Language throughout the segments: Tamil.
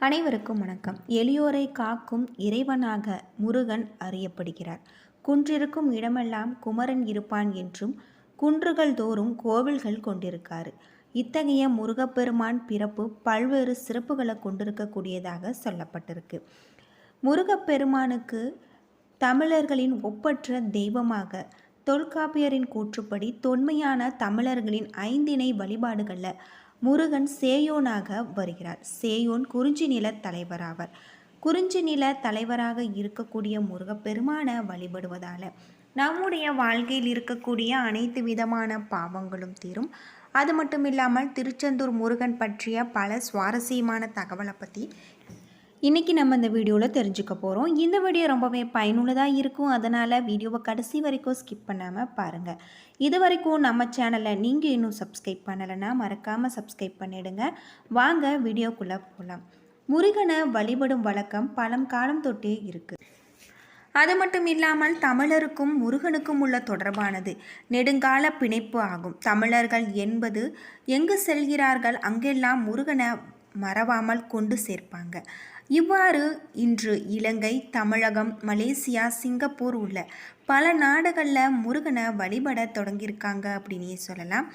அனைவருக்கும் வணக்கம். எளியோரை காக்கும் இறைவனாக முருகன் அறியப்படுகிறார். குன்றிருக்கும் இடமெல்லாம் குமரன் இருப்பான் என்றும் குன்றுகள் தோறும் கோவில்கள் கொண்டிருக்காரு. இத்தகைய முருகப்பெருமான் பிறப்பு பல்வேறு சிறப்புகளை கொண்டிருக்கக்கூடியதாக சொல்லப்பட்டிருக்கு. முருகப்பெருமானுக்கு தமிழர்களின் ஒப்பற்ற தெய்வமாக தொல்காப்பியரின் கூற்றுப்படி தொன்மையான தமிழர்களின் ஐந்திணை வழிபாடுகளில் முருகன் சேயோனாக வருகிறார். சேயோன் குறிஞ்சி நில தலைவராவார். குறிஞ்சி நில தலைவராக இருக்கக்கூடிய முருகப்பெருமான வழிபடுவதால் நம்முடைய வாழ்க்கையில் இருக்கக்கூடிய அனைத்து விதமான பாவங்களும் தீரும். அது மட்டும் இல்லாமல் திருச்செந்தூர் முருகன் பற்றிய பல சுவாரஸ்யமான தகவலை பற்றி இன்றைக்கி நம்ம இந்த வீடியோவில் தெரிஞ்சுக்க போகிறோம் இந்த வீடியோ ரொம்பவே பயனுள்ளதாக இருக்கும். அதனால் வீடியோவை கடைசி வரைக்கும் ஸ்கிப் பண்ணாமல் பாருங்கள் இது வரைக்கும் நம்ம சேனலை நீங்கள் இன்னும் சப்ஸ்கிரைப் பண்ணலைன்னா மறக்காமல் சப்ஸ்கிரைப் பண்ணிவிடுங்க வாங்க வீடியோக்குள்ளே போகலாம் முருகனை வழிபடும் வழக்கம் பழம் காலம் தொட்டே இருக்குது அது மட்டும் இல்லாமல் தமிழருக்கும் முருகனுக்கும் உள்ள தொடர்பானது நெடுங்கால பிணைப்பு ஆகும். தமிழர்கள் என்பது எங்கு செல்கிறார்கள் அங்கெல்லாம் முருகனை மறவாமல் கொண்டு சேர்ப்பாங்க. இவ்வாறு இன்று இலங்கை தமிழகம் மலேசியா சிங்கப்பூர் உள்ள பல நாடுகளில் முருகனை வழிபட தொடங்கியிருக்காங்க அப்படின்னே சொல்லலாம்.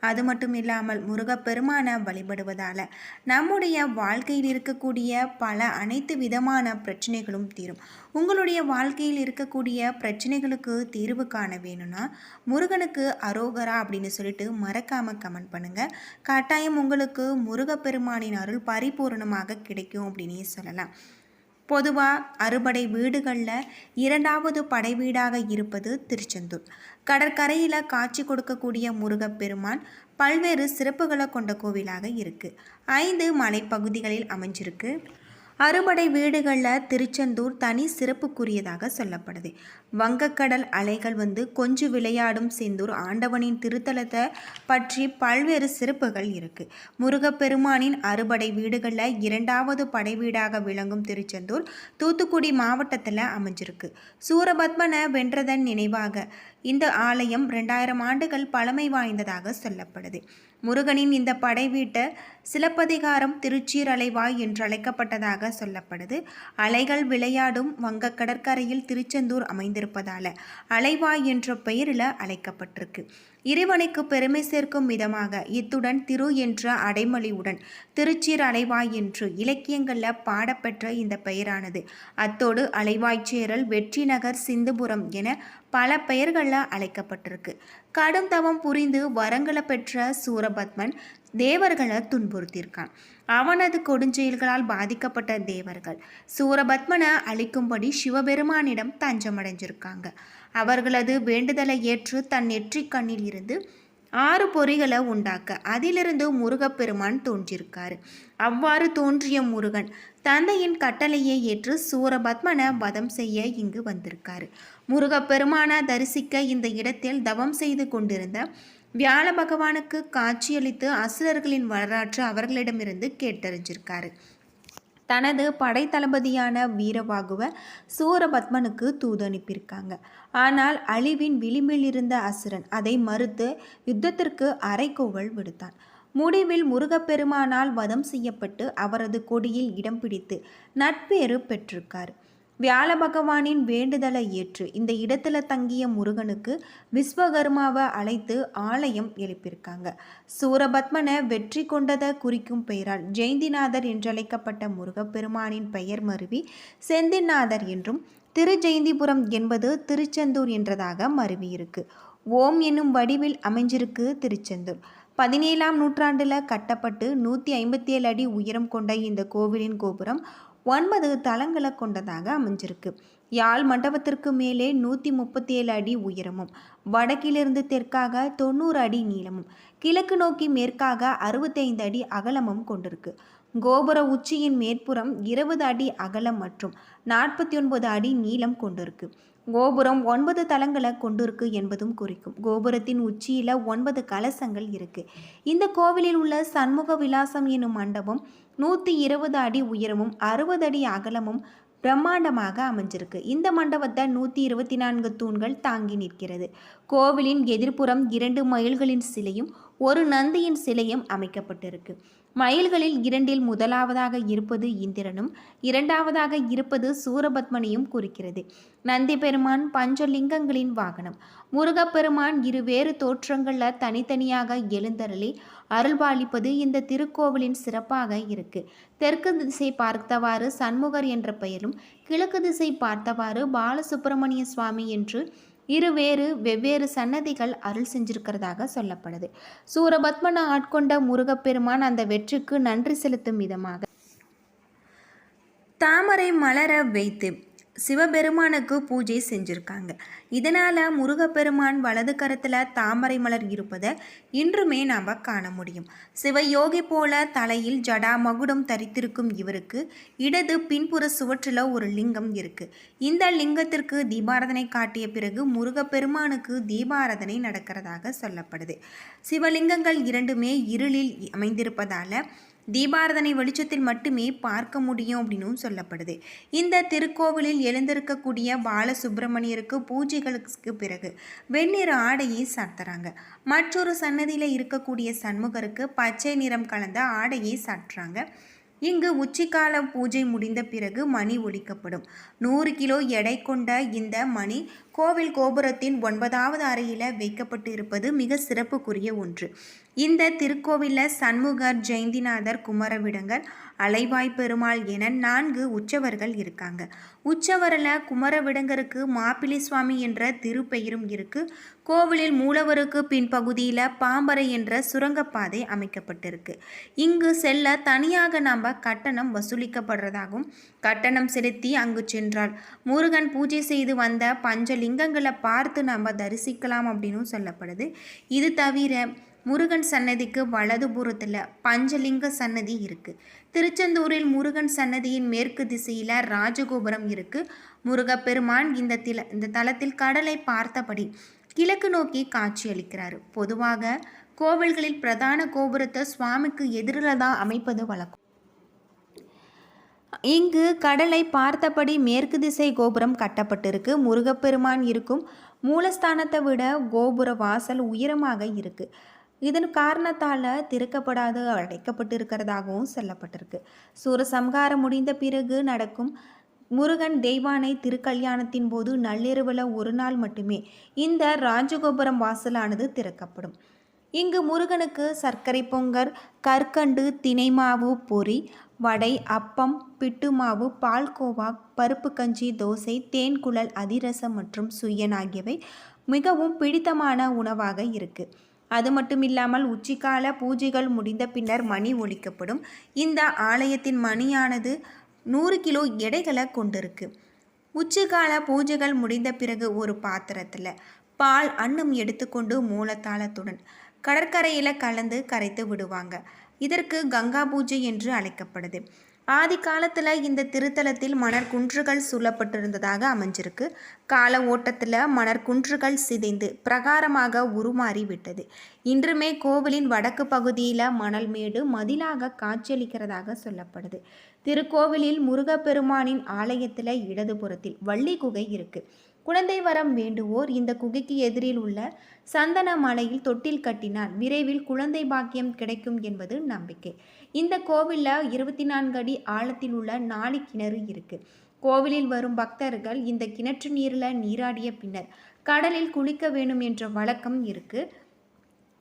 அது மட்டும் இல்லாமல் முருகப்பெருமானை வழிபடுவதால் நம்முடைய வாழ்க்கையில் இருக்கக்கூடிய பல அனைத்து விதமான பிரச்சனைகளும் தீரும். உங்களுடைய வாழ்க்கையில் இருக்கக்கூடிய பிரச்சனைகளுக்கு தீர்வு காண வேணும்னா முருகனுக்கு அரோகரா அப்படின்னு சொல்லிட்டு மறக்காமல் கமெண்ட் பண்ணுங்கள் கட்டாயம் உங்களுக்கு முருகப்பெருமானின் அருள் பரிபூர்ணமாக கிடைக்கும் அப்படின்னே சொல்லலாம். பொதுவாக அறுபடை வீடுகளில் இரண்டாவது படை வீடாக இருப்பது திருச்செந்தூர். கடற்கரையில் காட்சி கொடுக்கக்கூடிய முருகப்பெருமான் பல்வேறு சிறப்புகளை கொண்ட கோவிலாக இருக்குது ஐந்து மலைப்பகுதிகளில் அமைஞ்சிருக்கு. அறுபடை வீடுகளில் திருச்செந்தூர் தனி சிறப்புக்குரியதாக சொல்லப்படுது. வங்கக்கடல் அலைகள் வந்து கொஞ்சம் விளையாடும் செந்தூர் ஆண்டவனின் திருத்தலத்தை பற்றி பல்வேறு சிறப்புகள் இருக்குது முருகப்பெருமானின் அறுபடை வீடுகளில் இரண்டாவது படை வீடாக விளங்கும் திருச்செந்தூர் தூத்துக்குடி மாவட்டத்தில் அமைஞ்சிருக்கு. சூரபத்மனை வென்றதன் நினைவாக இந்த ஆலயம் ரெண்டாயிரம் ஆண்டுகள் பழமை வாய்ந்ததாக சொல்லப்படுது. முருகனின் இந்த படைவீட்டை சிலப்பதிகாரம் திருச்சீர் அலைவாய் என்று அழைக்கப்பட்டதாக சொல்லப்படுது. அலைகள் விளையாடும் வங்க கடற்கரையில் திருச்செந்தூர் அமைந்திருப்பதால அலைவாய் என்ற பெயரில் அழைக்கப்பட்டிருக்கு. இறைவனுக்கு பெருமை சேர்க்கும் விதமாக இத்துடன் திரு என்ற அடைமொழியுடன் திருச்சீர் அலைவாய் என்று இலக்கியங்களில் பாடப்பெற்ற இந்த பெயரானது. அத்தோடு அலைவாய்ச்சேரல் வெற்றி நகர் சிந்துபுரம் என பல பெயர்களில் அழைக்கப்பட்டிருக்கு. கடும் தவம் புரிந்து வரங்களை பெற்ற சூரபத்மன் தேவர்களை துன்புறுத்தியிருக்கான். அவனது கொடுஞ்செயல்களால் பாதிக்கப்பட்ட தேவர்கள். சூரபத்மனை அழிக்கும்படி சிவபெருமானிடம் தஞ்சமடைஞ்சிருக்காங்க. அவர்களது வேண்டுதலை ஏற்று தன் நெற்றிக் கண்ணில் இருந்து ஆறு பொறிகளை உண்டாக்க அதிலிருந்து முருகப்பெருமான் தோன்றியிருக்கார். அவ்வாறு தோன்றிய முருகன் தந்தையின் கட்டளையை ஏற்று சூரபத்மனை வதம் செய்ய இங்கு வந்திருக்கார். முருகப்பெருமானை தரிசிக்க இந்த இடத்தில் தவம் செய்து கொண்டிருந்த வியாழ பகவானுக்கு காட்சியளித்து அசுரர்களின் வரலாற்று அவர்களிடமிருந்து கேட்டறிஞ்சிருக்காரு. தனது படைத்தளபதியான வீரபாகுவ சூரபத்மனுக்கு தூது அனுப்பியிருக்காங்க ஆனால் அழிவின் விளிம்பில் இருந்த அசுரன் அதை மறுத்து யுத்தத்திற்கு அரைக்கோவல் விடுத்தான். முடிவில் முருகப்பெருமானால் வதம் செய்யப்பட்டு அவரது கொடியில் இடம் பிடித்து நட்பேறு பெற்றிருக்கார். வியாழ பகவானின் வேண்டுதலை ஏற்று இந்த இடத்துல தங்கிய முருகனுக்கு விஸ்வகர்மாவை அழைத்து ஆலயம் எழுப்பியிருக்காங்க. சூரபத்மனை வெற்றி கொண்டதை குறிக்கும் பெயரால் ஜெயந்திநாதர் என்றழைக்கப்பட்ட முருகப்பெருமானின் பெயர் மருவி செந்திநாதர் என்றும் திருஜெயந்திபுரம் என்பது திருச்செந்தூர் என்றதாக மருவியிருக்கு. ஓம் என்னும் வடிவில் அமைஞ்சிருக்கு திருச்செந்தூர். பதினேழாம் நூற்றாண்டில் கட்டப்பட்டு நூற்றி ஐம்பத்தி ஏழு அடி உயரம் கொண்ட இந்த கோவிலின் கோபுரம் ஒன்பது தளங்களை கொண்டதாக அமைஞ்சிருக்கு. யாழ் மண்டபத்திற்கு மேலே நூற்றி முப்பத்தி ஏழு அடி உயரமும் வடக்கிலிருந்து தெற்காக தொண்ணூறு அடி நீளமும் கிழக்கு நோக்கி மேற்காக அறுபத்தைந்து அடி அகலமும் கொண்டிருக்கு. கோபுர உச்சியின் மேற்புறம் இருபது அடி அகலம் மற்றும் நாற்பத்தி ஒன்பது அடி நீளம் கொண்டிருக்கு. கோபுரம் ஒன்பது தளங்களை கொண்டிருக்கு என்பதும் குறிக்கும். கோபுரத்தின் உச்சியில் ஒன்பது கலசங்கள் இருக்கு. இந்த கோவிலில் உள்ள சண்முக விலாசம் என்னும் மண்டபம் நூற்றி இருபது அடி உயரமும் அறுபது அடி அகலமும் பிரம்மாண்டமாக அமைஞ்சிருக்கு. இந்த மண்டபத்தை நூற்றி இருபத்தி நான்கு தூண்கள் தாங்கி நிற்கிறது. கோவிலின் எதிர்ப்புறம் இரண்டு மயில்களின் சிலையும் ஒரு நந்தியின் சிலையும் அமைக்கப்பட்டிருக்கு. மயில்களில் இரண்டில் முதலாவதாக இருப்பது இந்திரனும் இரண்டாவதாக இருப்பது சூரபத்மனையும் குறிக்கிறது. நந்தி பெருமான் பஞ்சலிங்கங்களின் வாகனம். முருகப்பெருமான் இருவேறு தோற்றங்களில் தனித்தனியாக எழுந்தருளி அருள்பாலிப்பது இந்த திருக்கோவிலின் சிறப்பாக இருக்கு. தெற்கு திசை பார்த்தவாறு சண்முகர் என்ற பெயரும் கிழக்கு திசை பார்த்தவாறு பாலசுப்பிரமணிய சுவாமி என்று இருவேறு வெவ்வேறு சன்னதிகள் அருள் செஞ்சிருக்கிறதாக சொல்லப்படுது. சூரபத்மனை ஆட்கொண்ட முருகப்பெருமான் அந்த வெற்றிக்கு நன்றி செலுத்தும் விதமாக தாமரை மலர வைத்து சிவபெருமானுக்கு பூஜை செஞ்சுருக்காங்க. இதனால் முருகப்பெருமான் வலது கரத்தில் தாமரை மலர் இருப்பதை இன்றுமே நாம் காண முடியும். சிவயோகி போல தலையில் ஜடா மகுடம் தரித்திருக்கும் இவருக்கு இடது பின்புற சுவற்றில் ஒரு லிங்கம் இருக்குது இந்த லிங்கத்திற்கு தீபாரதனை காட்டிய பிறகு முருகப்பெருமானுக்கு தீபாரதனை நடக்கிறதாக சொல்லப்படுது. சிவலிங்கங்கள் இரண்டுமே இருளில் அமைந்திருப்பதால் தீபாரதனை வெளிச்சத்தில் மட்டுமே பார்க்க முடியும் அப்படின்னும் சொல்லப்படுது. இந்த திருக்கோவிலில் எழுந்திருக்கக்கூடிய பாலசுப்பிரமணியருக்கு பூஜைகளுக்கு பிறகு வெண்ணிற ஆடையை சாத்துறாங்க. மற்றொரு சன்னதியில் இருக்கக்கூடிய சண்முகருக்கு பச்சை நிறம் கலந்த ஆடையை சாட்டுறாங்க இங்கு உச்சிக்கால பூஜை முடிந்த பிறகு மணி ஒலிக்கப்படும். நூறு கிலோ எடை கொண்ட இந்த மணி கோவில் கோபுரத்தின் ஒன்பதாவது அறையில் வைக்கப்பட்டு இருப்பது மிக சிறப்புக்குரிய ஒன்று. இந்த திருக்கோவிலில் சண்முகர் ஜெயந்திநாதர் குமரவிடங்கர் அலைவாய் பெருமாள் என நான்கு உற்சவர்கள் இருக்காங்க. உற்சவரில் குமரவிடங்கருக்கு மாப்பிள்ளை சுவாமி என்ற திருப்பெயரும் இருக்கு. கோவிலில் மூலவருக்கு பின்பகுதியில் பாம்பரை என்ற சுரங்கப்பாதை அமைக்கப்பட்டிருக்கு. இங்கு செல்ல தனியாக நாம் கட்டணம் வசூலிக்கப்படுறதாகவும் கட்டணம் செலுத்தி அங்கு சென்றால் முருகன் பூஜை செய்து வந்த பஞ்சலி லிங்கங்களை பார்த்து நம்ம தரிசிக்கலாம் அப்படின்னு சொல்லப்படுது. இது தவிர முருகன் சன்னதிக்கு வலதுபுறத்தில் பஞ்சலிங்க சன்னதி இருக்குது திருச்செந்தூரில் முருகன் சன்னதியின் மேற்கு திசையில் ராஜகோபுரம் இருக்குது முருகப்பெருமான் இந்த தில இந்த தலத்தில் கடலை பார்த்தபடி கிழக்கு நோக்கி காட்சியளிக்கிறார் பொதுவாக கோவில்களில் பிரதான கோபுரத்தை சுவாமிக்கு எதிரில் தான் அமைப்பது வழக்கம். இங்கு கடலை பார்த்தபடி மேற்கு திசை கோபுரம் கட்டப்பட்டிருக்கு. முருகப்பெருமான் இருக்கும் மூலஸ்தானத்தை விட கோபுர வாசல் உயரமாக இருக்குது இதன் காரணத்தால் திறக்கப்படாது அடைக்கப்பட்டிருக்கிறதாகவும் சொல்லப்பட்டிருக்கு. சூரசம்ஹாரம் முடிந்த பிறகு நடக்கும் முருகன் தெய்வானை திருக்கல்யாணத்தின் போது நள்ளிரவில் ஒரு நாள் மட்டுமே இந்த ராஜகோபுரம் வாசலானது திறக்கப்படும். இங்கு முருகனுக்கு சர்க்கரை பொங்கல் கற்கண்டு தினைமாவு பொறி வடை அப்பம் பிட்டு மாவு பால்கோவா பருப்பு கஞ்சி தோசை தேன் குழல் அதிரசம் மற்றும் சுயன் ஆகியவை மிகவும் பிடித்தமான உணவாக இருக்குது அது மட்டும் இல்லாமல் உச்சிக்கால பூஜைகள் முடிந்த பின்னர் மணி ஒழிக்கப்படும் இந்த ஆலயத்தின் மணியானது நூறு கிலோ எடைகளை கொண்டிருக்கு. உச்சிக்கால பூஜைகள் முடிந்த பிறகு ஒரு பாத்திரத்தில் பால் அன்னம் எடுத்துக்கொண்டு மூலத்தாளத்துடன் கடற்கரையில் கலந்து கரைத்து விடுவாங்க. இதற்கு கங்கா பூஜை என்று அழைக்கப்படுது. ஆதி காலத்தில் இந்த திருத்தலத்தில் மணர் குன்றுகள் சூழப்பட்டிருந்ததாக அமைஞ்சிருக்கு. கால ஓட்டத்தில் மணற்குன்றுகள் சிதைந்து பிரகாரமாக உருமாறி விட்டது. இன்றுமே கோவிலின் வடக்கு பகுதியில் மணல் மேடு மதிலாக காட்சியளிக்கிறதாக சொல்லப்படுது. திருக்கோவிலில் முருகப்பெருமானின் ஆலயத்தில் இடதுபுறத்தில் வள்ளி குகை இருக்குது குழந்தை வரம் வேண்டுவோர் இந்த குகைக்கு எதிரில் உள்ள சந்தன மலையில் தொட்டில் கட்டினால் விரைவில் குழந்தை பாக்கியம் கிடைக்கும் என்பது நம்பிக்கை. இந்த கோவிலில் இருபத்தி நான்கு அடி ஆழத்தில் உள்ள நாலு கிணறு இருக்குது கோவிலில் வரும் பக்தர்கள் இந்த கிணற்று நீரில் நீராடிய பின்னர் கடலில் குளிக்க வேணும் என்ற வழக்கம் இருக்குது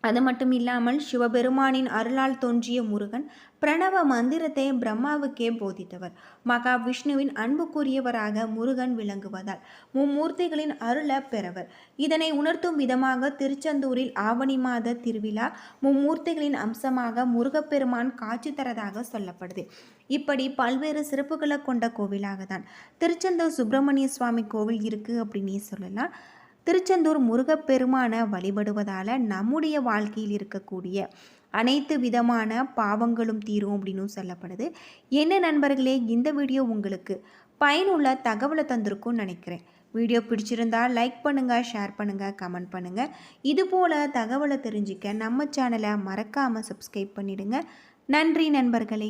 அது மட்டும் இல்லாமல் சிவபெருமானின் அருளால் தோன்றிய முருகன் பிரணவ மந்திரத்தை பிரம்மாவுக்கே போதித்தவர். மகா விஷ்ணுவின் அன்புக்குரியவராக முருகன் விளங்குவதால் மும்மூர்த்திகளின் அருள பெறவர். இதனை உணர்த்தும் விதமாக திருச்செந்தூரில் ஆவணி மாத திருவிழா மும்மூர்த்திகளின் அம்சமாக முருகப்பெருமான் காட்சி தரதாக சொல்லப்படுது. இப்படி பல்வேறு சிறப்புகளை கொண்ட கோவிலாக தான் திருச்செந்தூர் சுப்பிரமணிய சுவாமி கோவில் இருக்குது அப்படின்னே சொல்லலாம். திருச்செந்தூர் முருகப்பெருமானை வழிபடுவதால் நம்முடைய வாழ்க்கையில் இருக்கக்கூடிய அனைத்து விதமான பாவங்களும் தீரும் அப்படின்னு சொல்லப்படுது. என்ன நண்பர்களே இந்த வீடியோ உங்களுக்கு பயனுள்ள தகவலை தந்திருக்கும்னு நினைக்கிறேன். வீடியோ பிடிச்சிருந்தா லைக் பண்ணுங்கள் ஷேர் பண்ணுங்கள் கமெண்ட் பண்ணுங்கள் இது போல் தகவலை தெரிஞ்சிக்க நம்ம சேனலை மறக்காமல் சப்ஸ்கிரைப் பண்ணிவிடுங்க நன்றி நண்பர்களே.